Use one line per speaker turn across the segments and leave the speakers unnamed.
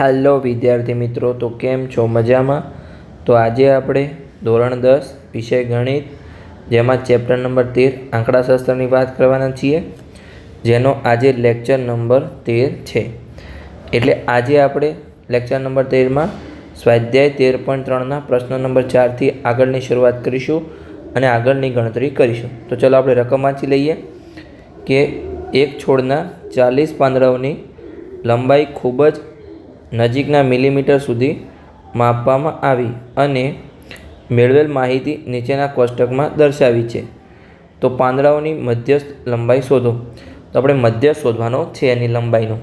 Hello વિદ્યાર્થી મિત્રો. તો કેમ છો? મજામાં? તો આજે આપણે ધોરણ દસ, વિષય ગણિત, જેમાં ચેપ્ટર નંબર તેર આંકડાશાસ્ત્રની વાત કરવાના છીએ, જેનો આજે લેક્ચર નંબર તેર છે. એટલે આજે આપણે લેક્ચર નંબર તેરમાં સ્વાધ્યાય તેર પોઈન્ટ ત્રણના પ્રશ્ન નંબર ચારથી આગળની શરૂઆત કરીશું અને આગળની ગણતરી કરીશું. તો ચલો આપણે રકમ વાંચી લઈએ કે એક છોડના ચાલીસ પાંદડાઓની લંબાઈ ખૂબ જ નજીકના મિલીમીટર સુધી માપવામાં આવી અને મેળવેલ માહિતી નીચેના કોષ્ટકમાં દર્શાવી છે. તો પાંદડાઓની મધ્યસ્થ લંબાઈ શોધો. તો આપણે મધ્ય શોધવાનો છે એની લંબાઈનો.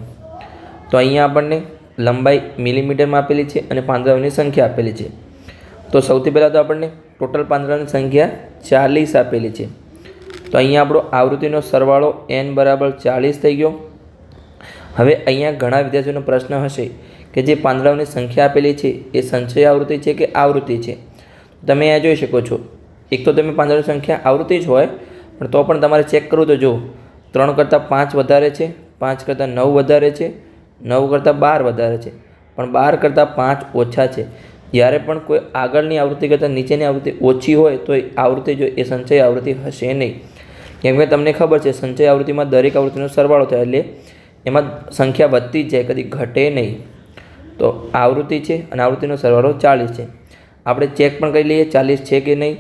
તો અહીંયા આપણને લંબાઈ મિલીમીટરમાં આપેલી છે અને પાંદડાઓની સંખ્યા આપેલી છે. તો સૌથી પહેલાં તો આપણને ટોટલ પાંદડાની સંખ્યા ચાલીસ આપેલી છે. તો અહીંયા આપણો આવૃત્તિનો સરવાળો એન બરાબર ચાલીસ થઈ ગયો. હવે અહીંયા ઘણા વિદ્યાર્થીઓનો પ્રશ્ન હશે. કે જે પાંદડાઓની સંખ્યા આપેલી છે એ સંચય આવૃત્તિ છે કે આવૃત્તિ છે? તમે અહીંયા જોઈ શકો છો. એક તો તમે પાંદડાની સંખ્યા આવૃત્તિ જ હોય, પણ તો પણ તમારે ચેક કરવું તો જો ત્રણ કરતાં પાંચ વધારે છે, પાંચ કરતાં નવ વધારે છે, નવ કરતાં બાર વધારે છે. પણ બાર કરતાં પાંચ ઓછા છે. જ્યારે પણ કોઈ આગળની આવૃત્તિ કરતાં નીચેની આવૃત્તિ ઓછી હોય, તો એ આવૃત્તિ જો એ સંચય આવૃત્તિ હશે નહીં. કેમ કે તમને ખબર છે, સંચય આવૃત્તિમાં દરેક આવૃત્તિનો સરવાળો થાય, એટલે એમાં સંખ્યા વધતી જ જાય, કદી ઘટે નહીં. તો આવૃત્તિ છે અને આવૃત્તિનો સરવાળો ચાલીસ છે. આપણે ચેક પણ કરી લઈએ, ચાલીસ છે કે નહીં?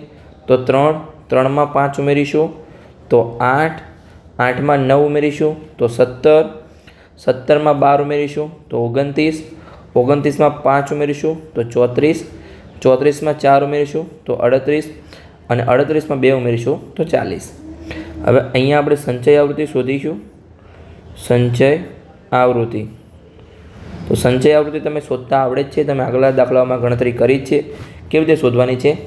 તો ત્રણ, ત્રણમાં પાંચ ઉમેરીશું. તો આઠ, આઠમાં નવ ઉમેરીશું. તો સત્તર, સત્તરમાં બાર ઉમેરીશું. તો ઓગણત્રીસ, ઓગણત્રીસમાં પાંચ ઉમેરીશું. તો ચોત્રીસ, ચોત્રીસમાં ચાર ઉમેરીશું. તો અડત્રીસ અને અડત્રીસમાં બે ઉમેરીશું. તો ચાલીસ. હવે અહીંયા આપણે સંચય આવૃત્તિ શોધીશું. સંચય આવૃત્તિ. તો સંચય આવૃત્તિ તમે શોધતા આવડે જ છે, તમે આગલા દાખલાઓમાં ગણતરી કરી જ છે. કેવી રીતે શોધવાની છે?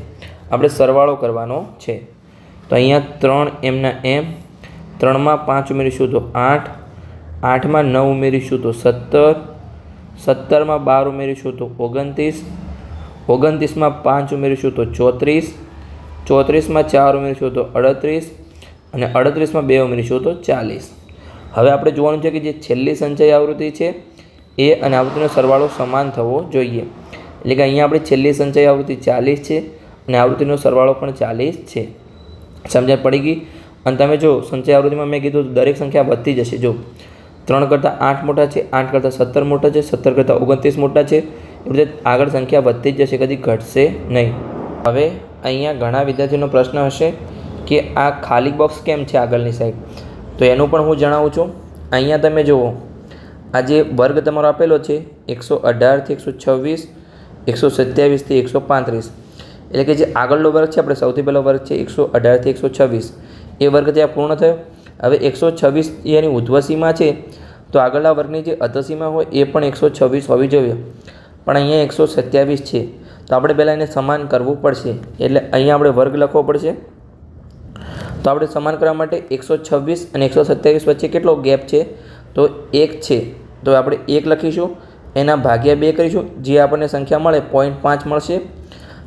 આપણે સરવાળો કરવાનો છે. તો અહીંયા ત્રણ એમના એમ, ત્રણમાં પાંચ ઉમેરીશું તો આઠ, આઠમાં નવ ઉમેરીશું તો સત્તર, સત્તરમાં બાર ઉમેરીશું તો ઓગણત્રીસ, ઓગણત્રીસમાં પાંચ ઉમેરીશું તો ચોત્રીસ, ચોત્રીસમાં ચાર ઉમેરીશું તો અડત્રીસ, અને અડત્રીસમાં બે ઉમેરીશું તો ચાલીસ. હવે આપણે જોવાનું છે કે જે છેલ્લી સંચય આવૃત્તિ છે એ અને આવૃત્તિનો સરવાળો સમાન થવો જોઈએ. એટલે કે અહીંયા આપણે છેલ્લી સંચય આવૃત્તિ ચાલીસ છે અને આવૃત્તિનો સરવાળો પણ ચાલીસ છે. સમજણ પડી ગઈ? અને તમે જો સંચય આવૃત્તિમાં મેં કીધું દરેક સંખ્યા વધતી જશે. જો ત્રણ કરતાં આઠ મોટા છે, આઠ કરતાં સત્તર મોટા છે, સત્તર કરતાં ઓગણત્રીસ મોટા છે એટલે આગળ સંખ્યા વધતી જ જશે, કદી ઘટશે નહીં. હવે અહીંયા ઘણા વિદ્યાર્થીઓનો પ્રશ્ન હશે કે આ ખાલી બોક્સ કેમ છે આગળની સાઈડ તો એનું પણ હું જણાવું છું. અહીંયા તમે જુઓ આ જે વર્ગ તમારો આપેલો છે, એકસો અઢારથી એકસો છવ્વીસ, એકસો સત્યાવીસથી એકસો પાંત્રીસ. એટલે કે જે આગળનો વર્ગ છે, આપણે સૌથી પહેલો વર્ગ છે, એકસો અઢારથી એકસો છવ્વીસ. એ વર્ગ ત્યાં પૂર્ણ થયો. હવે એકસો છવ્વીસ એની ઉધ્વસીમાં છે, તો આગળના વર્ગની જે અધસીમા હોય, એ પણ એકસો છવ્વીસ હોવી જોઈએ. પણ અહીંયા એકસો સત્યાવીસ છે. તો આપણે પહેલાં એને સમાન કરવું પડશે. એટલે અહીંયા આપણે વર્ગ લખવો પડશે. તો આપણે સમાન કરવા માટે એકસો છવ્વીસ અને એકસો સત્યાવીસ વચ્ચે કેટલો ગેપ છે? તો એક છે. તો આપણે એક લખીશું, એના ભાગ્યા બે કરીશું, જે આપણને સંખ્યા મળે પોઈન્ટ પાંચ મળશે.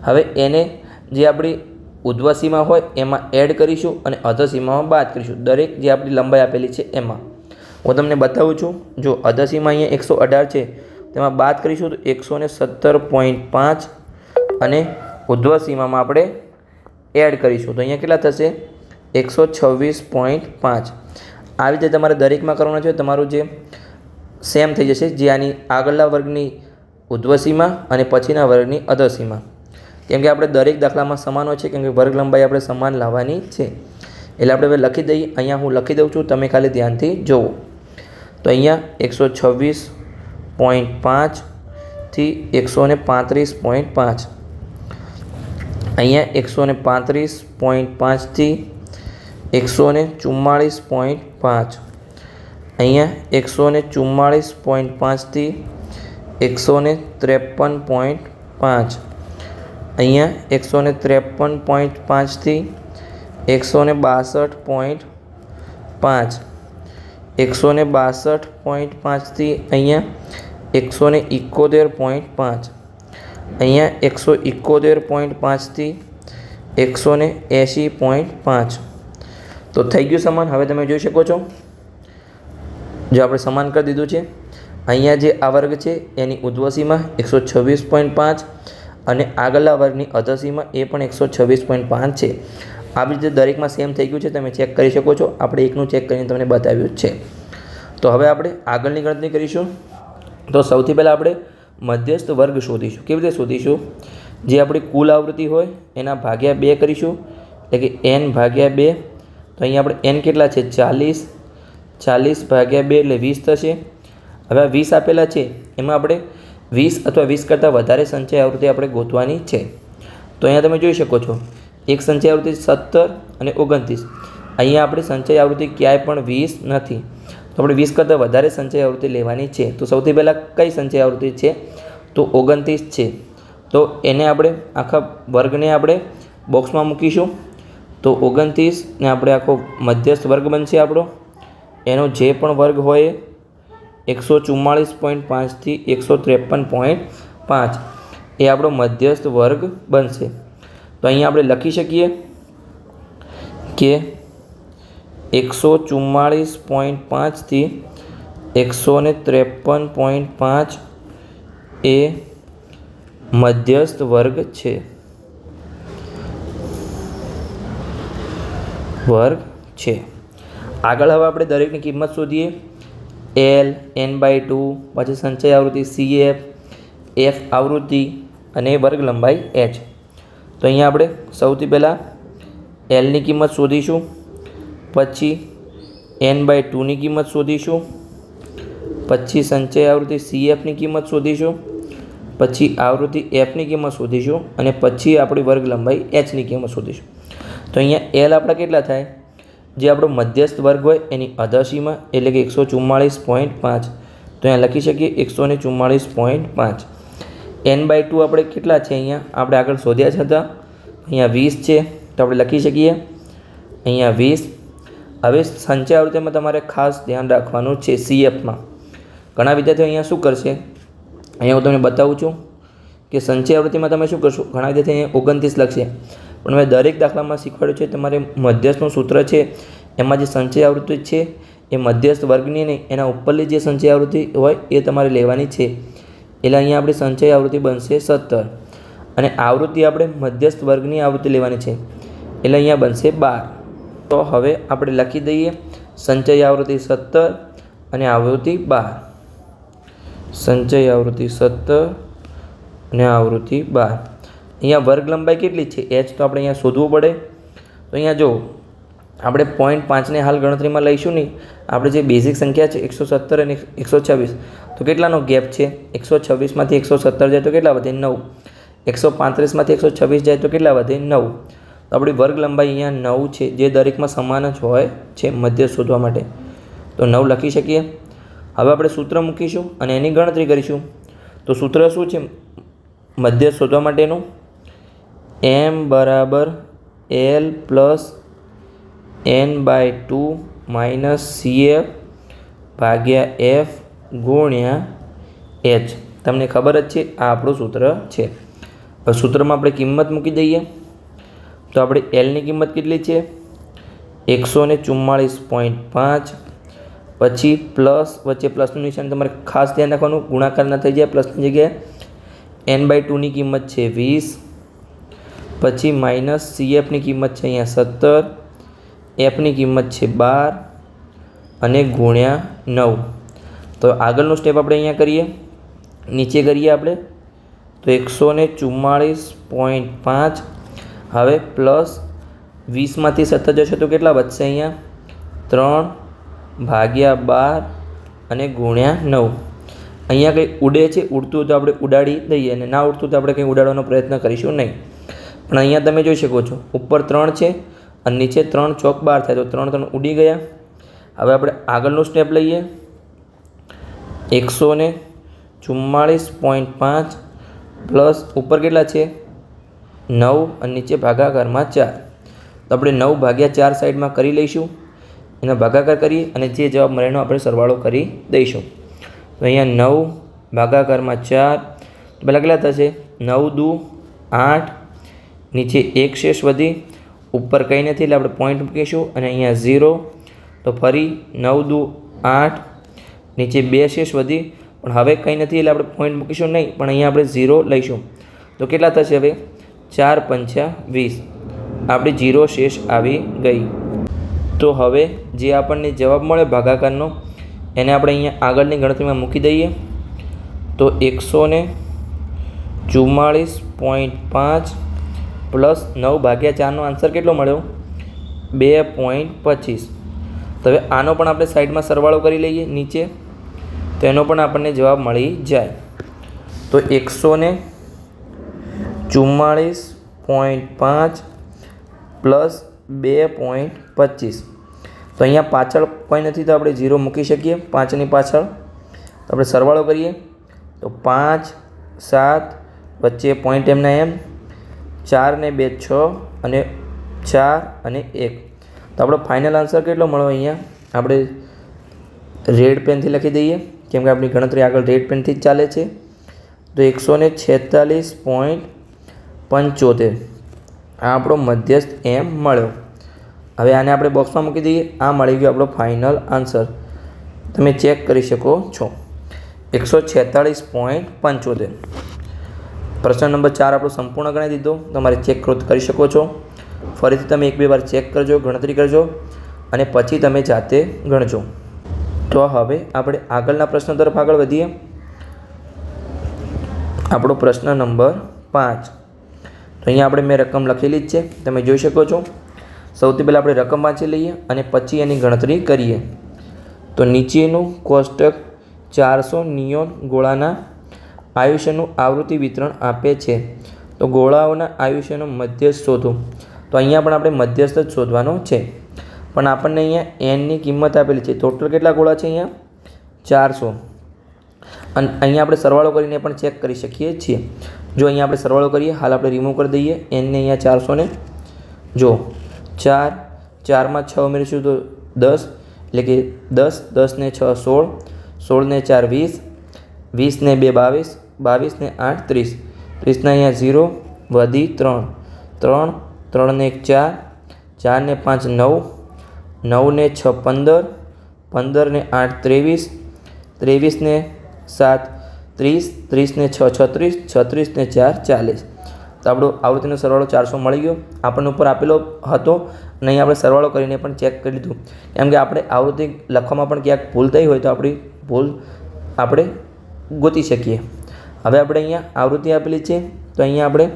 હવે એને જે આપણી ઉધ્વસીમાં હોય એમાં એડ કરીશું અને અધસીમામાં બાદ કરીશું. દરેક જે આપણી લંબાઈ આપેલી છે એમાં. હું તમને બતાવું છું, જો અધસીમાં અહીંયા એકસો અઢાર છે, તેમાં બાદ કરીશું તો એકસો ને સત્તર પોઈન્ટ પાંચ અને ઉધ્વસીમામાં આપણે એડ કરીશું. તો અહીંયા કેટલા થશે? એકસો છવ્વીસ પોઈન્ટ પાંચ. આવી રીતે તમારે દરેકમાં કરવાનું છે. તમારું જે સેમ થઈ જશે જે આની આગળના વર્ગની ઉધ્વસીમાં અને પછીના વર્ગની અધસીમાં. કેમ કે આપણે દરેક દાખલામાં સમાનો છે, કેમ કે વર્ગ લંબાઈ આપણે સમાન લાવવાની છે. એટલે આપણે હવે લખી દઈએ, અહીંયા હું લખી દઉં છું, તમે ખાલી ધ્યાનથી જુઓ તો અહીંયા એકસો છવ્વીસ પોઈન્ટ પાંચથી એકસો ને પાંત્રીસ પોઈન્ટ પાંચ. અહીંયા એકસો ને પાંત્રીસ પોઈન્ટ પાંચથી એકસો ને ચુમ્માળીસ પોઈન્ટ પાંચ. અહીંયા એકસો ને ચુમ્માળીસ પોઈન્ટ પાંચથી એકસો ને ત્રેપન પોઈન્ટ પાંચ. અહીંયા એકસો ને ત્રેપન પોઈન્ટ પાંચથી એકસો ને બાસઠ પોઈન્ટ પાંચ. એકસો ને બાસઠ પોઈન્ટ પાંચથી અહીંયા એકસો ને એકોતેર પોઈન્ટ પાંચ. અહીંયા એકસો એકોતેર પોઈન્ટ પાંચથી એકસો ને એંશી પોઈન્ટ પાંચ. તો થઈ ગયું સમાન. હવે તમે જોઈ શકો છો જો આપણે સમાન કરી દીધું છે, અહીંયા જે આ વર્ગ છે, એની ઉદ્વસીમાં એકસો છવ્વીસ પોઈન્ટ પાંચ અને આગળના વર્ગની અધસીમાં એ પણ એકસો છવ્વીસ પોઈન્ટ પાંચ છે. આવી રીતે દરેકમાં સેમ થઈ ગયું છે, તમે ચેક કરી શકો છો. આપણે એકનું ચેક કરીને તમને બતાવ્યું છે. તો હવે આપણે આગળની ગણતરી કરીશું. તો સૌથી પહેલાં આપણે મધ્યસ્થ વર્ગ શોધીશું. કેવી રીતે શોધીશું? જે આપણી કુલ આવૃત્તિ હોય, એના ભાગ્યા બે કરીશું. એટલે કે એન ભાગ્યા બે. તો અહીંયા આપણે એન કેટલા છે? ચાલીસ. ચાલીસ ભાગ્યા બે એટલે વીસ થશે. હવે વીસ આપેલા છે, એમાં આપણે વીસ અથવા વીસ કરતાં વધારે સંચય આવૃત્તિ આપણે ગોતવાની છે. તો અહીંયા તમે જોઈ શકો છો, એક સંચય આવૃત્તિ સત્તર અને ઓગણત્રીસ. અહીંયા આપણે સંચય આવૃત્તિ ક્યાંય પણ વીસ નથી. તો આપણે વીસ કરતાં વધારે સંચય આવૃત્તિ લેવાની છે. તો સૌથી પહેલાં કઈ સંચય આવૃત્તિ છે? તો ઓગણત્રીસ છે. તો એને આપણે આખા વર્ગને આપણે બોક્સમાં મૂકીશું. તો ઓગણત્રીસને આપણે આખો મધ્યસ્થ વર્ગ બનશે આપણો. એનો જે પણ વર્ગ હોય, એકસો ચુમ્માળીસ પોઈન્ટ પાંચથી એકસો ત્રેપન પોઈન્ટ પાંચ, એ આપણો મધ્યસ્થ વર્ગ બનશે. તો અહીંયા આપણે લખી શકીએ કે એકસો ચુમ્માળીસ પોઈન્ટ પાંચથી એકસો ને ત્રેપન પોઈન્ટ પાંચ એ મધ્યસ્થ વર્ગ છે. વર્ગ છે. આગળ હવે આપણે દરેકની કિંમત શોધીએ. એલ એન બાય ટુ પછી સંચય આવૃત્તિ સી એફ એફ આવૃત્તિ અને વર્ગ લંબાઈ એચ તો અહીંયા આપણે સૌથી પહેલાં એલની કિંમત શોધીશું, પછી એન બાય ટુની કિંમત શોધીશું, પછી સંચય આવૃત્તિ સી એફની કિંમત શોધીશું, પછી આવૃત્તિ એફની કિંમત શોધીશું અને પછી આપણી વર્ગ લંબાઈ એચની કિંમત શોધીશું. તો અહીંયા એલ આપણા કેટલા થાય? જે આપણો મધ્યસ્થ વર્ગ હોય એની અધસીમાં એટલે કે એકસો ચુમ્માળીસ પોઈન્ટ પાંચ. તો અહીંયા લખી શકીએ એકસો ને ચુમ્માળીસ પોઈન્ટ પાંચ. એન બાય ટુ આપણે કેટલા છે અહીંયા? આપણે આગળ શોધ્યા જ હતા. અહીંયા વીસ છે. તો આપણે લખી શકીએ. અહીંયા વીસ. હવે સંચય આવૃત્તિમાં તમારે ખાસ ધ્યાન રાખવાનું છે સીએફમાં ઘણા વિદ્યાર્થીઓ અહીંયા શું કરશે? અહીંયા હું તમને બતાવું છું કે સંચય આવૃત્તિમાં તમે શું કરશો? ઘણા વિદ્યાર્થીઓ અહીંયા ઓગણત્રીસ લખશે. પણ મેં દરેક દાખલામાં શીખવાડ્યું છે, તમારે મધ્યસ્થનું સૂત્ર છે, એમાં જે સંચય આવૃત્તિ છે, એ મધ્યસ્થ વર્ગની નહીં, એના ઉપરની જે સંચય આવૃત્તિ હોય, એ તમારે લેવાની છે. એટલે અહીંયા આપણી સંચય આવૃત્તિ બનશે સત્તર. અને આવૃત્તિ આપણે મધ્યસ્થ વર્ગની આવૃત્તિ લેવાની છે. એટલે અહીંયા બનશે બાર. તો હવે આપણે લખી દઈએ, સંચય આવૃત્તિ સત્તર અને આવૃત્તિ બાર. સંચય આવૃત્તિ સત્તર અને આવૃત્તિ બાર. અહીંયા વર્ગ લંબાઈ કેટલી છે? એચ તો આપણે અહીંયા શોધવું પડે. તો અહીંયા જો, આપણે પોઈન્ટ પાંચને હાલ ગણતરીમાં લઈશું નહીં આપણે જે બેઝિક સંખ્યા છે એકસો સત્તર અને એકસો છવ્વીસ. તો કેટલાનો ગેપ છે? એકસો છવ્વીસમાંથી એકસો સત્તર જાય તો કેટલા વધે? નવ. એકસો પાંત્રીસમાંથી એકસો છવ્વીસ જાય તો કેટલા વધે? નવ. તો આપણી વર્ગ લંબાઈ અહીંયા નવ છે, જે દરેકમાં સમાન જ હોય છે મધ્ય શોધવા માટે. તો નવ લખી શકીએ. હવે આપણે સૂત્ર મૂકીશું અને એની ગણતરી કરીશું. તો સૂત્ર શું છે? મધ્ય શોધવા માટેનું. એમ બરાબર L plus N by two minus C F ભાગ્યા એફ ગુણ્યા એચ. તમને ખબર જ છે, આ આપણું સૂત્ર છે. સૂત્રમાં આપણે કિંમત મૂકી દઈએ. તો આપણે એલની કિંમત કેટલી છે? એકસો ને ચુમ્માળીસ પોઈન્ટ પાંચ. પછી પ્લસ, વચ્ચે પ્લસનું નિશાન તમારે ખાસ ધ્યાન રાખવાનું, ગુણાકાર ન થઈ જાય, પ્લસની જગ્યાએ એન બાય ટુની કિંમત છે વીસ. પછી માઇનસ સીએફની કિંમત છે અહીંયા સત્તર એફની કિંમત છે બાર અને ગુણ્યા નવ. તો આગળનું સ્ટેપ આપણે અહીંયા કરીએ. નીચે કરીએ આપણે. તો એકસો ને ચુમ્માળીસ પોઈન્ટ પાંચ. હવે પ્લસ વીસમાંથી સત્તર જશે તો કેટલા વધશે અહીંયા? ત્રણ ભાગ્યા બાર અને ગુણ્યા નવ. અહીંયા કંઈ ઉડે છે? ઉડતું તો આપણે ઉડાડી દઈએ અને ના ઉડતું તો આપણે કંઈ ઉડાડવાનો પ્રયત્ન કરીશું નહીં. પણ અહીંયા તમે જોઈ શકો છો, ઉપર ત્રણ છે અને નીચે ત્રણ ચોક બાર થાય તો ત્રણ ત્રણ ઉડી ગયા. હવે આપણે આગળનું સ્ટેપ લઈએ. એકસો ને ચુમ્માળીસ પોઈન્ટ પાંચ પ્લસ ઉપર કેટલા છે? નવ અને નીચે ભાગાકારમાં ચાર. તો આપણે નવ ભાગ્યા ચાર સાઈડમાં કરી લઈશું. એનો ભાગાકાર કરીએ અને જે જવાબ મળે એનો આપણે સરવાળો કરી દઈશું. તો અહીંયા નવ ભાગાકારમાં ચાર. પહેલાં કેટલા થશે? નવ દુ આઠ નીચે એક શેષ વધી, ઉપર કંઈ નથી એટલે આપણે પોઈન્ટ મૂકીશું અને અહીંયા ઝીરો તો ફરી નવ દુ આઠ, નીચે બે શેષ વધી, પણ હવે કંઈ નથી એટલે આપણે પોઈન્ટ મૂકીશું નહીં, પણ અહીંયા આપણે ઝીરો લઈશું. તો કેટલા થશે હવે? ચાર પંચા વીસ. આપણી ઝીરો શેષ આવી ગઈ. તો હવે જે આપણને જવાબ મળે ભાગાકારનો, એને આપણે અહીંયા આગળની ગણતરીમાં મૂકી દઈએ. તો એકસો ને ચુમ્માળીસ પોઈન્ટ પાંચ પ્લસ નવ ભાગ્યા ચારનો આન્સર કેટલો મળ્યો? બે પોઈન્ટ પચીસ. હવે આનો પણ આપણે સાઈડમાં સરવાળો કરી લઈએ નીચે. તો એનો પણ આપણને જવાબ મળી જાય. તો એકસો ને ચુમ્માળીસ પોઈન્ટ પાંચ પ્લસ બે પોઈન્ટ પચીસ. તો અહીંયા પાછળ કોઈ નથી તો આપણે ઝીરો મૂકી શકીએ પાંચની પાછળ. આપણે સરવાળો કરીએ. તો પાંચ, સાત વચ્ચે પોઈન્ટ એમના એમ ચાર ને બે છ અને ચાર અને એક. તો આપણો ફાઇનલ આન્સર કેટલો મળ્યો અહીંયા? આપણે રેડ પેનથી લખી દઈએ. કેમ કે આપણી ગણતરી આગળ રેડ પેનથી જ ચાલે છે. તો એકસો ને છેતાલીસ પોઈન્ટ પંચોતેર. આ આપણો મધ્યસ્થ એમ મળ્યો. હવે આને આપણે બોક્સમાં મૂકી દઈએ. આ મળી ગયો આપણો ફાઇનલ આન્સર તમે ચેક કરી શકો છો. એકસો છેતાળીસ પોઈન્ટ પંચોતેર. પ્રશ્ન નંબર ચાર આપણો સંપૂર્ણ ગણાવી દીધો. તમારે ચેક કરી શકો છો. ફરીથી તમે એક બે વાર ચેક કરજો, ગણતરી કરજો અને પછી તમે જાતે ગણજો. તો હવે આપણે આગળના પ્રશ્ન તરફ આગળ વધીએ. આપણો પ્રશ્ન નંબર પાંચ. તો અહીંયા આપણે મેં રકમ લખેલી જ છે. તમે જોઈ શકો છો. સૌથી પહેલાં આપણે રકમ વાંચી લઈએ અને પછી એની ગણતરી કરીએ. તો નીચેનું કોષ્ટક ચારસો નિયોન ગોળાના આયુષ્યનું આવૃત્તિ વિતરણ આપે છે. તો ગોળાઓના આયુષ્યનો મધ્યસ્થ શોધો. તો અહીંયા પણ આપણે મધ્યસ્થ જ શોધવાનો છે. પણ આપણને અહીંયા એનની કિંમત આપેલી છે. ટોટલ કેટલા ગોળા છે અહીંયા? ચારસો. અને અહીંયા આપણે સરવાળો કરીને પણ ચેક કરી શકીએ છીએ. જો અહીંયા આપણે સરવાળો કરીએ, હાલ આપણે રિમૂવ કરી દઈએ. એનને અહીંયા ચારસો ને. જો, ચાર. ચારમાં છ ઉમેરીશું તો દસ. એટલે કે દસ દસને છ સોળ. સોળને ચાર વીસ. વીસને બે બાવીસ. બાવીસને આઠ, ત્રીસ. ત્રીસના અહીંયા ઝીરો, વધી ત્રણ. ત્રણ, ત્રણને એક ચાર, ચારને પાંચ નવ, નવને છ પંદર, પંદરને આઠ ત્રેવીસ, ત્રેવીસને સાત, ત્રીસ, ત્રીસને છ છત્રીસ, છત્રીસને ચાર ચાલીસ. તો આપણો આવૃત્તિનો સરવાળો ચારસો મળી ગયો. આપણને ઉપર આપેલો હતો અને અહીં આપણે સરવાળો કરીને પણ ચેક કરી લીધું. કેમ કે આપણે આવૃત્તિ લખવામાં પણ ક્યાંક ભૂલ થઈ હોય તો આપણી ભૂલ આપણે ગોતી શકીએ. હવે આપણે અહીંયા આવૃત્તિ આપેલી છે, તો અહીંયા આપણે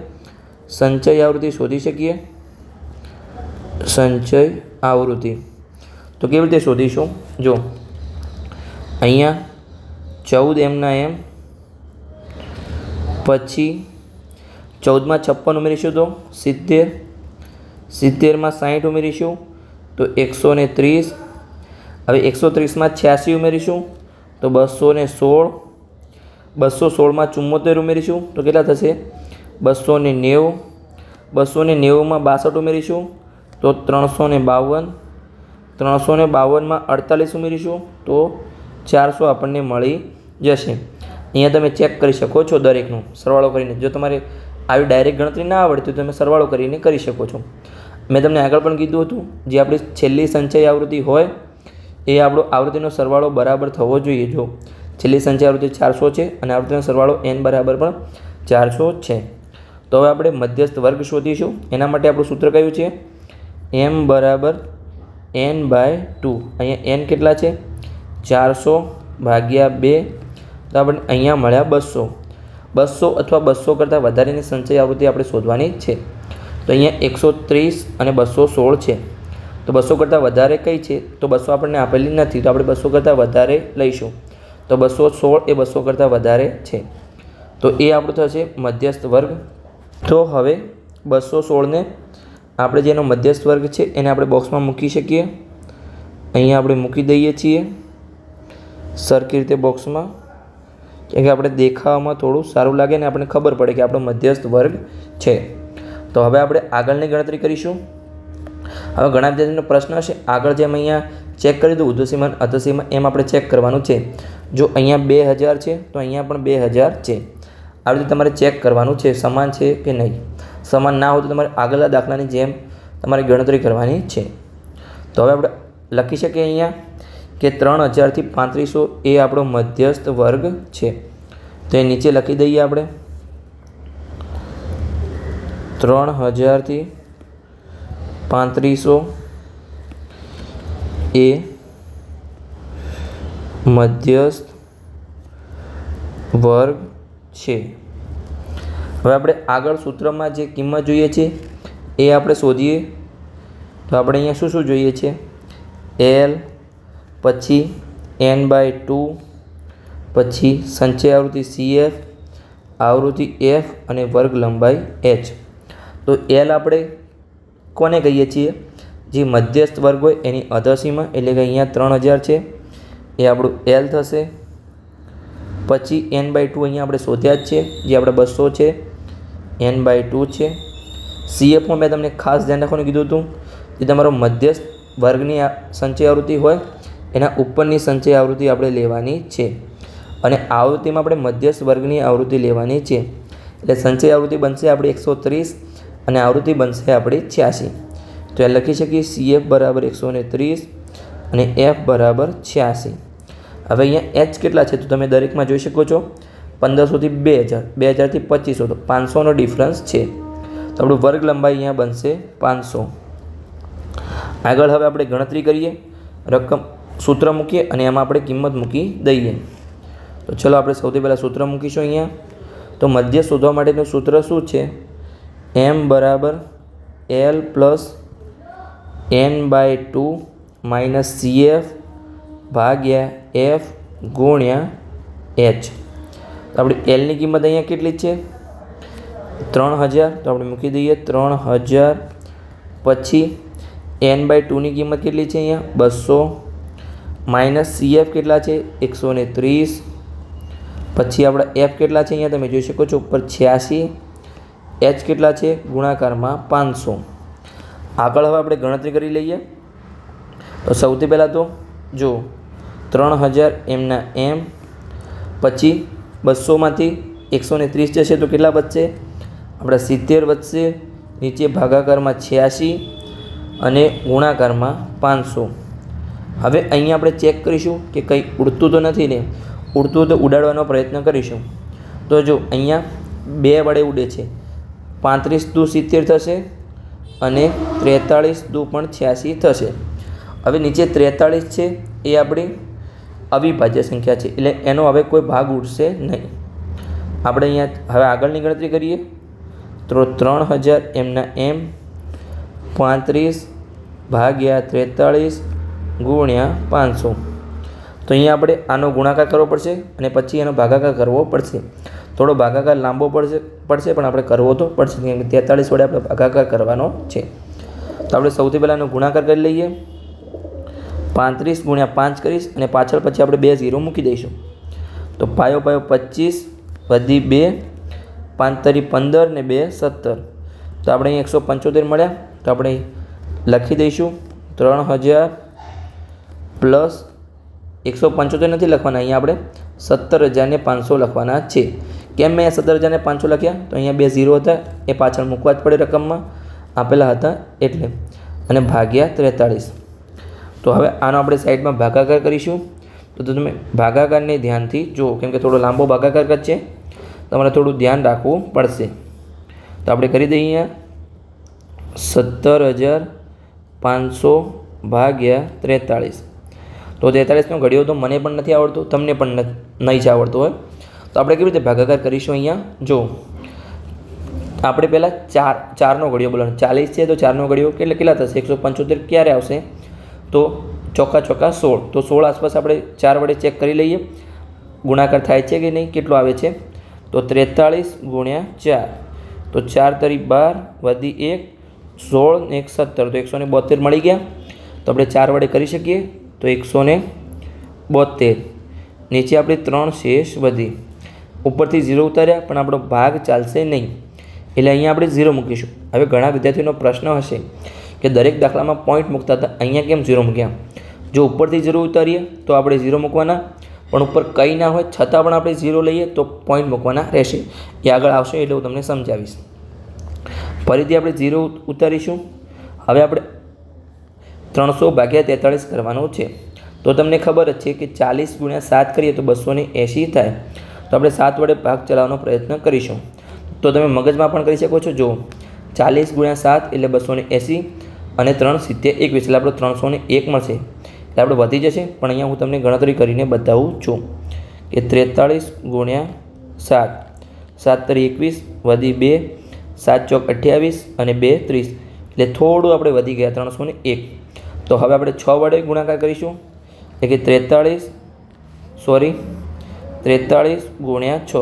સંચય આવૃત્તિ શોધી શકીએ. સંચય આવૃત્તિ. તો કેવી રીતે શોધીશું? જો, અહીંયા ચૌદ એમના એમ, પછી ચૌદમાં છપ્પન ઉમેરીશું તો સિત્તેર, સિત્તેરમાં સાઠ ઉમેરીશું તો એકસો ત્રીસ, હવે એકસો ત્રીસમાં છ્યાસી ઉમેરીશું તો બસો ને સોળ બસો સોળમાં ચુમ્મોતેર ઉમેરીશું. તો કેટલા થશે? બસો ને નેવું. બસો ને નેવુંમાં બાસઠ ઉમેરીશું. તો ત્રણસો ને બાવન. ત્રણસો ને બાવનમાં અડતાલીસ ઉમેરીશું. તો ચારસો આપણને મળી જશે. અહીંયા તમે ચેક કરી શકો છો દરેકનું, સરવાળો કરીને. જો તમારે આવી ડાયરેક્ટ ગણતરી ના આવડતી તો તમે સરવાળો કરીને કરી શકો છો. મેં તમને આગળ પણ કીધું હતું, જે આપણી છેલ્લી સંચય આવૃત્તિ હોય, એ આપણો આવૃત્તિનો સરવાળો બરાબર થવો જોઈએ. જો છેલ્લી સંચય આવૃત્તિ ચારસો છે અને આવૃત્તિનો સરવાળો એન બરાબર પણ ચારસો છે. તો હવે આપણે મધ્યસ્થ વર્ગ શોધીશું. એના માટે આપણું સૂત્ર કયું છે? એમ બરાબર એન બાય ટુ. અહીંયા એન કેટલા છે? ચારસો ભાગ્યા બે. તો આપણે અહીંયા મળ્યા બસો. બસો અથવા બસો કરતાં વધારેની સંચય આવૃત્તિ આપણે શોધવાની છે. તો અહીંયા એકસો ત્રીસ અને બસો સોળ છે. તો બસો કરતાં વધારે કઈ છે? તો બસો આપણને આપેલી નથી. તો આપણે બસો કરતાં વધારે લઈશું. તો બસો સોળ એ બસો કરતાં વધારે છે. તો એ આપણું થશે મધ્યસ્થ વર્ગ. તો હવે બસો સોળને આપણે જેનો મધ્યસ્થ વર્ગ છે એને આપણે બોક્સમાં મૂકી શકીએ. અહીંયા આપણે મૂકી દઈએ છીએ. સરખી રીતે બોક્સમાં. કેમ કે આપણે દેખાવામાં થોડું સારું લાગે ને આપણને ખબર પડે કે આપણો મધ્યસ્થ વર્ગ છે. તો હવે આપણે આગળની ગણતરી કરીશું. હવે ઘણા વિદ્યાર્થીનો પ્રશ્ન હશે, આગળ જેમ અહીંયા ચેક કરી દઉં ઉર્ધ્વસીમા અને અધસીમા એમ આપણે ચેક કરવાનું છે. જો અહીંયા બે હજાર છે, તો અહીંયા પણ બે હજાર છે. આવી રીતે તમારે ચેક કરવાનું છે, સમાન છે કે નહીં. સમાન ના હોય તો તમારે આગલા દાખલાની જેમ તમારે ગણતરી કરવાની છે. તો હવે આપણે લખી શકીએ અહીંયા કે ત્રણ હજારથી પાંત્રીસો એ આપણો મધ્યસ્થ વર્ગ છે. તો એ નીચે લખી દઈએ આપણે. ત્રણ હજારથી પાંત્રીસો એ મધ્યસ્થ વર્ગ છે. હવે આપણે આગળ સૂત્રમાં જે કિંમત જોઈએ છે, એ આપણે શોધીએ. તો આપણે અહીંયા શું શું જોઈએ છે? એલ પછી એન બાય ટુ પછી સંચય આવૃત્તિ સી એફ આવૃત્તિ એફ અને વર્ગ લંબાઈ એચ તો એલ આપણે કોને કહીએ છીએ? જે મધ્યસ્થ વર્ગ હોય એની અધસીમાં એટલે કે અહીંયા ત્રણ હજાર છે, એ આપણું એલ થશે. પછી એન બાય ટુ અહીંયા આપણે શોધ્યા જ છે, જે આપણે બસો છે એન બાય ટુ છે. સીએફમાં મેં તમને ખાસ ધ્યાન રાખવાનું કીધું હતું જે તમારો મધ્યસ્થ વર્ગની સંચય આવૃત્તિ હોય, એના ઉપરની સંચય આવૃત્તિ આપણે લેવાની છે. અને આવૃત્તિમાં આપણે મધ્યસ્થ વર્ગની આવૃત્તિ લેવાની છે. એટલે સંચય આવૃત્તિ બનશે આપણી એકસો ત્રીસ અને આવૃત્તિ બનશે આપણી છ્યાસી. તો એ લખી શકીએ સીએફ બરાબર એકસો ને ત્રીસ અને એફ બરાબર છ્યાસી. હવે અહીંયા એચ કેટલા છે તો તમે દરેકમાં જોઈ શકો છો પંદરસોથી બે હજાર, બે હજારથી પચીસો, તો પાંચસોનો ડિફરન્સ છે. તો આપણું વર્ગ લંબાઈ અહીંયા બનશે પાંચસો. આગળ હવે આપણે ગણતરી કરીએ, રકમ સૂત્ર મૂકીએ અને એમાં આપણે કિંમત મૂકી દઈએ. તો ચલો આપણે સૌથી પહેલાં સૂત્ર મૂકીશું અહીંયા. તો મધ્ય શોધવા માટેનું સૂત્ર શું છે? એમ બરાબર L plus N by two minus CF ભાગ્યા એફ ગુણ્યા એચ. તો આપણી એલની કિંમત અહીંયા કેટલી છે? ત્રણ હજાર. તો આપણે મૂકી દઈએ ત્રણ હજાર. પછી એન બાય ટુની કિંમત કેટલી છે અહીંયા? બસો. માઇનસ સીએફ કેટલા છે? એકસો ને ત્રીસ. પછી આપણા એફ કેટલા છે અહીંયા? તમે જોઈ શકો છો, ઉપર છ્યાસી. એચ કેટલા છે? ગુણાકારમાં પાંચસો. આગળ હવે આપણે ગણતરી કરી લઈએ. તો સૌથી પહેલાં તો જો ત્રણ હજાર એમના એમ, પછી બસોમાંથી એકસો ને ત્રીસ જશે તો કેટલા વધશે? આપણા સિત્તેર વધશે, નીચે ભાગાકારમાં છ્યાસી અને ગુણાકારમાં પાંચસો. હવે અહીંયા આપણે ચેક કરીશું કે કંઈ ઉડતું તો નથી ને, ઉડતું તો ઉડાડવાનો પ્રયત્ન કરીશું. તો જો અહીંયા બે વડે ઉડે છે. પાંત્રીસ દુ સિત્તેર થશે અને ત્રેતાળીસ દુ પણ છ્યાસી થશે. હવે નીચે ત્રેતાળીસ છે, એ આપણી અવિભાજ્ય સંખ્યા છે, એટલે એનો હવે કોઈ ભાગ ઉડશે નહીં. આપણે અહીંયા હવે આગળની ગણતરી કરીએ. તો ત્રણ હજાર એમના એમ, પાંત્રીસ ભાગ્યા ત્રેતાળીસ ગુણ્યા પાંચસો. તો અહીંયા આપણે આનો ગુણાકાર કરવો પડશે અને પછી એનો ભાગાકાર કરવો પડશે. થોડો ભાગાકાર લાંબો પડશે પડશે, પણ આપણે કરવો તો પડશે. કેમ કે તેતાળીસ વડે આપણે ભાગાકાર કરવાનો છે. તો આપણે સૌથી પહેલાં એનો ગુણાકાર કરી લઈએ. પાંત્રીસ ગુણ્યા પાંચ કરીશ અને પાછળ પછી આપણે બે ઝીરો મૂકી દઈશું. તો પાયો પાયો પચીસ, વધી બે, પાંતરી પંદર ને બે સત્તર. તો આપણે અહીં એકસો પંચોતેર મળ્યા. તો આપણે લખી દઈશું. ત્રણ હજાર પ્લસ એકસો પંચોતેર નથી લખવાના. અહીંયા આપણે સત્તર હજારને પાંચસો લખવાના છે. કેમ મેં સત્તર હજારને પાંચસો લખ્યા? તો અહીંયા બે ઝીરો હતા. એ પાછળ મૂકવા જ પડે રકમમાં. આપેલા હતા એટલે. અને ભાગ્યા ત્રેતાળીસ. તો હવે આનો આપણે સાઈડમાં ભાગાકાર કરીશું. તો તમે ભાગાકારને ધ્યાનથી જુઓ. કેમ કે થોડો લાંબો ભાગાકાર જ છે તમારે થોડું ધ્યાન રાખવું પડશે. તો આપણે કરી દઈએ અહીંયા. સત્તર હજાર પાંચસો ભાગ્યા ત્રેતાળીસ. તો તેતાળીસનો ઘડિયો તો મને પણ નથી આવડતો, તમને પણ નહીં જ આવડતો હોય. તો આપણે કેવી રીતે ભાગાકાર કરીશું અહીંયા? જો, આપણે પહેલાં ચાર, ચારનો ઘડિયો બોલવાનો. ચાલીસ છે તો ચારનો ઘડિયો કેટલે, કેટલા થશે? એકસો પંચોતેર ક્યારે આવશે? તો ચોખ્ખા ચોખ્ખા સોળ. તો સોળ આસપાસ આપણે ચાર વડે ચેક કરી લઈએ. ગુણાકાર થાય છે કે નહીં? કેટલો આવે છે? તો ત્રેતાળીસ ગુણ્યા ચાર. તો ચાર તરી બાર વધી એક. સોળ ને એક સત્તર. તો એકસો ને બોતેર મળી ગયા. તો આપણે ચાર વડે કરી શકીએ. તો એકસો ને બોતેર. નીચે આપણે ત્રણ શેષ વધી. ઉપરથી ઝીરો ઉતાર્યા, પણ આપણો ભાગ ચાલશે નહીં. એટલે અહીંયા આપણે ઝીરો મૂકીશું. હવે ઘણા વિદ્યાર્થીઓનો પ્રશ્ન હશે કે દરેક દાખલામાં પોઈન્ટ મૂકતા હતા, અહીંયા કેમ ઝીરો મૂક્યા? જો ઉપરથી ઝીરો ઉતારીએ, તો આપણે ઝીરો મૂકવાના. પણ ઉપર કંઈ ના હોય, છતાં પણ આપણે ઝીરો લઈએ, તો પોઈન્ટ મૂકવાના રહેશે. એ આગળ આવશે એટલે હું તમને સમજાવીશ. ફરીથી આપણે ઝીરો ઉતારીશું. હવે આપણે ત્રણસો ભાગ્યા તેતાળીસ કરવાનું છે. તો તમને ખબર જ છે કે ચાલીસ ગુણ્યા સાત કરીએ તો બસો ને એંશી થાય. તો આપણે સાત વડે ભાગ ચલાવવાનો પ્રયત્ન કરીશું. તો તમે મગજમાં પણ કરી શકો છો જો ચાલીસ ગુણ્યા સાત એટલે બસો એંસી અને ત્રણ સિત્તેર એકવીસ એટલે આપણે ત્રણસો એક મળશે. એટલે આપણે વધી જશે, પણ અહીંયા હું તમને ગણતરી કરીને બતાવું છું કે ત્રેતાળીસ ગુણ્યા સાત. સાત તરી એકવીસ વધી બે, સાત ચોક અઠ્યાવીસ અને બે ત્રીસ. એટલે થોડું આપણે વધી ગયા ત્રણસો એક. તો હવે આપણે છ વડે ગુણાકાર કરીશું. એટલે કે ત્રેતાળીસ, સોરી ત્રેતાળીસ ગુણ્યા છ.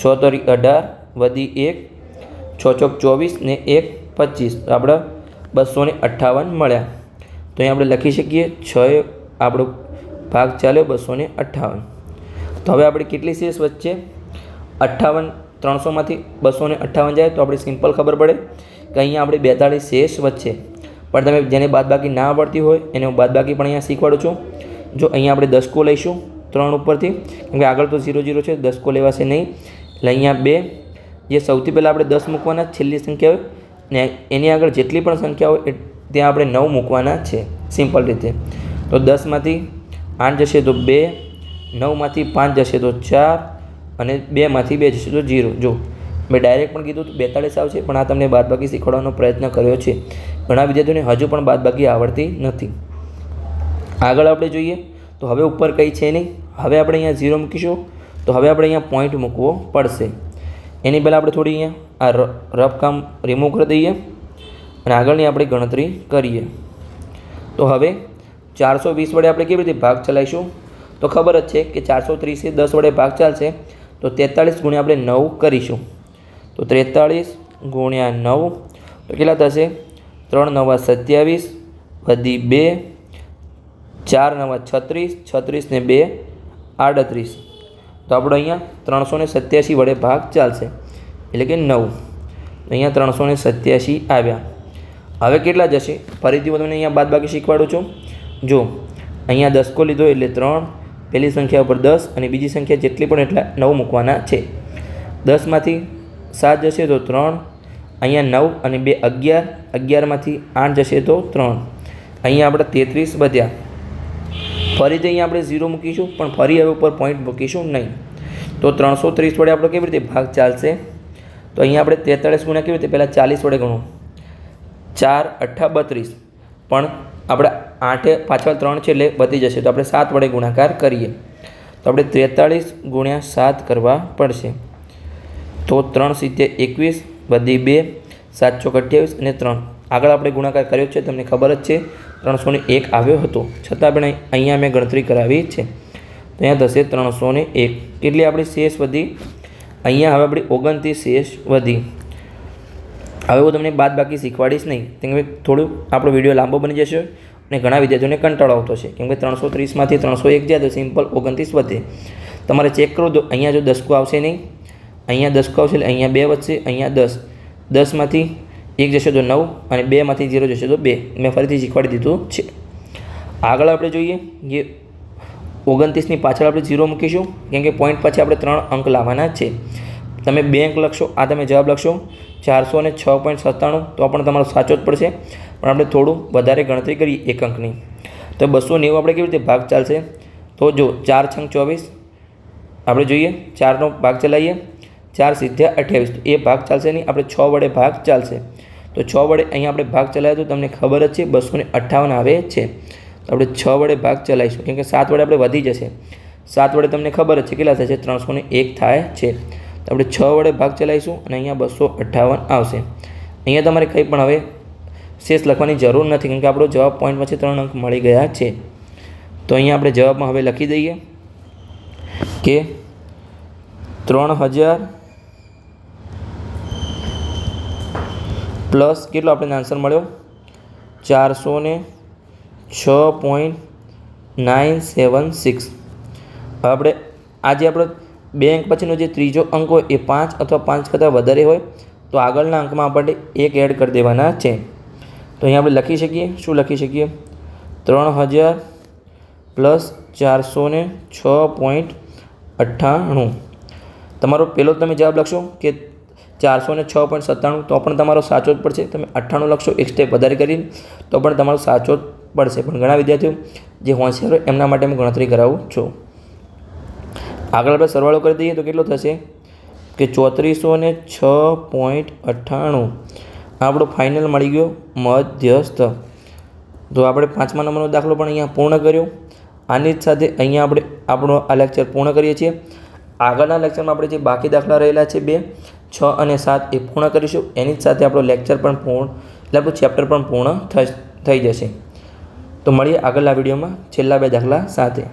છ તરી અઢાર વધી એક. છ ચોક ચોવીસ ને એક પચીસ. તો આપણે બસો ને અઠ્ઠાવન મળ્યા. તો અહીં આપણે લખી શકીએ છ આપણો ભાગ ચાલ્યો બસો ને અઠ્ઠાવન તો હવે આપણે કેટલી શેષ વચ્ચે? અઠ્ઠાવન ત્રણસોમાંથી બસો ને અઠ્ઠાવન જાય તો આપણે સિમ્પલ ખબર પડે કે અહીંયા આપણે બેતાળીસ શેષ વચ્ચે. પણ તમે જેને બાદબાકી ના આવડતી હોય એને હું બાદબાકી પણ અહીંયા શીખવાડું છું. જો અહીંયા આપણે દસકો લઈશું ત્રણ ઉપરથી. કેમકે આગળ તો ઝીરો ઝીરો છે દસકો લેવાશે નહીં. એટલે અહીંયા બે. જે સૌથી પહેલાં આપણે દસ મૂકવાના છેલ્લી સંખ્યા હોય, ને એની આગળ જેટલી પણ સંખ્યા હોય ત્યાં આપણે નવ મૂકવાના છે, સિમ્પલ રીતે. તો દસમાંથી આઠ જશે તો બે, નવમાંથી પાંચ જશે તો ચાર, અને બેમાંથી બે જશે તો જીરો જો, મેં ડાયરેક્ટ પણ કીધું તો બેતાળીસ આવશે, પણ આ તમને બાદબાકી શીખવાડવાનો પ્રયત્ન કર્યો છે. ઘણા વિદ્યાર્થીઓને હજુ પણ બાદબાકી આવડતી નથી. આગળ આપણે જોઈએ, તો હવે ઉપર કંઈ છે નહીં. હવે આપણે અહીંયા ઝીરો મૂકીશું. તો હવે આપણે અહીંયા પોઈન્ટ મૂકવો પડશે. એની પહેલાં આપણે થોડી અહીંયા આ રફ કામ રિમૂવ કરી દઈએ અને આગળની આપણે ગણતરી કરીએ. તો હવે ચારસો વીસ વડે આપણે કેવી રીતે ભાગ ચલાવીશું? તો ખબર જ છે કે ચારસો ત્રીસે દસ વડે ભાગ ચાલશે. તો તેતાળીસ ગુણ્યા આપણે નવ કરીશું. તો ત્રેતાળીસ ગુણ્યા નવ, તો કેટલા થશે? ત્રણ નવા સત્યાવીસ વધી બે, ચાર નવા છત્રીસ છત્રીસ ને બે આડત્રીસ. તો આપણો અહીંયા ત્રણસો ને સત્યાસી વડે ભાગ ચાલશે. એટલે કે નવ. અહીંયા ત્રણસો ને સત્યાસી આવ્યા. હવે કેટલા જશે? ફરીથી હું તમને અહીંયા બાદબાકી શીખવાડું છું. જો, અહીંયા દસકો લીધો એટલે ત્રણ, પહેલી સંખ્યા ઉપર દસ અને બીજી સંખ્યા જેટલી પણ એટલા નવ મૂકવાના છે. દસમાંથી સાત જશે તો ત્રણ, અહીંયા નવ અને બે અગિયાર, અગિયારમાંથી આઠ જશે તો ત્રણ. અહીંયા આપણે તેત્રીસ વધ્યા. ફરીથી અહીંયા આપણે ઝીરો મૂકીશું, પણ ફરી હવે ઉપર પોઈન્ટ મૂકીશું નહીં. તો ત્રણસો ત્રીસ વડે આપણો કેવી રીતે ભાગ ચાલશે? તો અહીંયા આપણે તેતાળીસ ગુણ્યા કેવી રીતે? પહેલાં ચાલીસ વડે ગણું. ચાર અઠ્ઠા બત્રીસ. પણ આપણે આઠે, પાછળ ત્રણ છે એટલે વધી જશે. તો આપણે સાત વડે ગુણાકાર કરીએ. તો આપણે ત્રેતાળીસ ગુણ્યા સાત કરવા પડશે. તો ત્રણ સિત્તેર એકવીસ બધી બે સાતસો અઠ્યાવીસ અને ત્રણ. આગળ આપણે ગુણાકાર કર્યો છે, તમને ખબર જ છે ત્રણસો એક આવ્યો હતો. છતાં પણ અહીંયા મેં ગણતરી કરાવી છે. અહીંયા થશે ત્રણસો એક. કેટલી આપણી શેષ વધી? અહીંયા હવે આપણી ઓગણત્રીસ શેષ વધી. હવે હું તમને બાદ બાકી શીખવાડીશ નહીં. કેમ થોડું આપણો વીડિયો લાંબો બની જશે અને ઘણા વિદ્યાર્થીઓને કંટાળો આવતો છે કેમ કે ત્રણસો ત્રીસમાંથી ત્રણસો એક જાય તો સિમ્પલ ઓગણત્રીસ વધે. તમારે ચેક કરો તો અહીંયા જો દસકો આવશે નહીં. અહીંયા દસકો આવશે એટલે અહીંયા બે વધશે, અહીંયા દસ. દસમાંથી એક જશે તો નવ અને બેમાંથી ઝીરો જશે તો બે. મેં ફરીથી શીખવાડી દીધું છે. આગળ આપણે જોઈએ જે ઓગણત્રીસની પાછળ આપણે ઝીરો મૂકીશું, કેમ કે પોઈન્ટ પછી આપણે ત્રણ અંક લાવવાના છે. તમે બે અંક લખશો, આ તમે જવાબ લખશો. ચારસો અને છ પોઈન્ટ સત્તાણું, તો પણ તમારો સાચો જ પડશે. પણ આપણે થોડું વધારે ગણતરી કરીએ એક અંકની. તો બસો નેવું આપણે કેવી રીતે ભાગ ચાલશે? તો જો ચાર છંગ ચોવીસ, આપણે જોઈએ ચારનો ભાગ ચલાવીએ. ચાર સીધા અઠ્યાવીસ એ ભાગ ચાલશે નહીં, આપણે છ વડે ભાગ ચાલશે. તો છ વડે અહીંયા આપણે ભાગ ચલાવ્યો તો તમને ખબર જ છે બસો ને અઠ્ઠાવન આવે છે. તો આપણે છ વડે ભાગ ચલાવીશું કેમ કે સાત વડે આપણે વધી જશે. સાત વડે તમને ખબર જ છે કેટલા થશે? ત્રણસો ને એક થાય છે. તો આપણે છ વડે ભાગ ચલાવીશું અને અહીંયા બસો અઠ્ઠાવન આવશે. અહીંયા તમારે કંઈ પણ હવે શેષ લખવાની જરૂર નથી કેમ કે આપણો જવાબ પોઈન્ટ પછી ત્રણ અંક મળી ગયા છે. તો અહીંયા આપણે જવાબમાં હવે લખી દઈએ કે ત્રણ હજાર પ્લસ કેટલો આપણને આન્સર મળ્યો? ચારસો ને છ પોઈન્ટ નાઇન સેવન સિક્સ. આપણે આજે આપણે બે અંક પછીનો જે ત્રીજો અંક હોય એ પાંચ અથવા પાંચ કરતાં વધારે હોય, તો આગળના અંકમાં આપણે એક એડ કરી દેવાના છે. તો અહીંયા આપણે લખી શકીએ. શું લખી શકીએ? ત્રણ હજાર પ્લસ ચારસો ને છ પોઈન્ટ અઠ્ઠાણું. તમારો પહેલો તમે જવાબ લખશો કે ચારસો ને છ પોઈન્ટ સત્તાણું, તો પણ તમારો સાચો જ પડશે. તમે અઠ્ઠાણું લખશો એક સ્ટેપ વધારે કરીને, તો પણ તમારો સાચો જ પડશે. પણ ઘણા વિદ્યાર્થીઓ જે હોશિયાર હોય એમના માટે હું ગણતરી કરાવું છું. આગળ આપણે સરવાળો કરી દઈએ તો કેટલો થશે? કે ચોત્રીસો ને છ પોઈન્ટ અઠ્ઠાણું. આપણો ફાઇનલ મળી ગયો મધ્યસ્થ. તો આપણે પાંચમા નંબરનો દાખલો પણ અહીંયા પૂર્ણ કર્યો. આની જ સાથે અહીંયા આપણે આપણો આ લેક્ચર પૂર્ણ કરીએ છીએ. આગળના લેક્ચરમાં આપણે જે બાકી દાખલા રહેલા છે બે છ અને સાત એ પૂર્ણ કરીશું. એની જ સાથે આપણો લેક્ચર પણ પૂર્ણ આપણું ચેપ્ટર પણ પૂર્ણ થઈ જશે. તો મળીએ આગળના વિડીયોમાં. છેલ્લા બે દાખલા સાથે.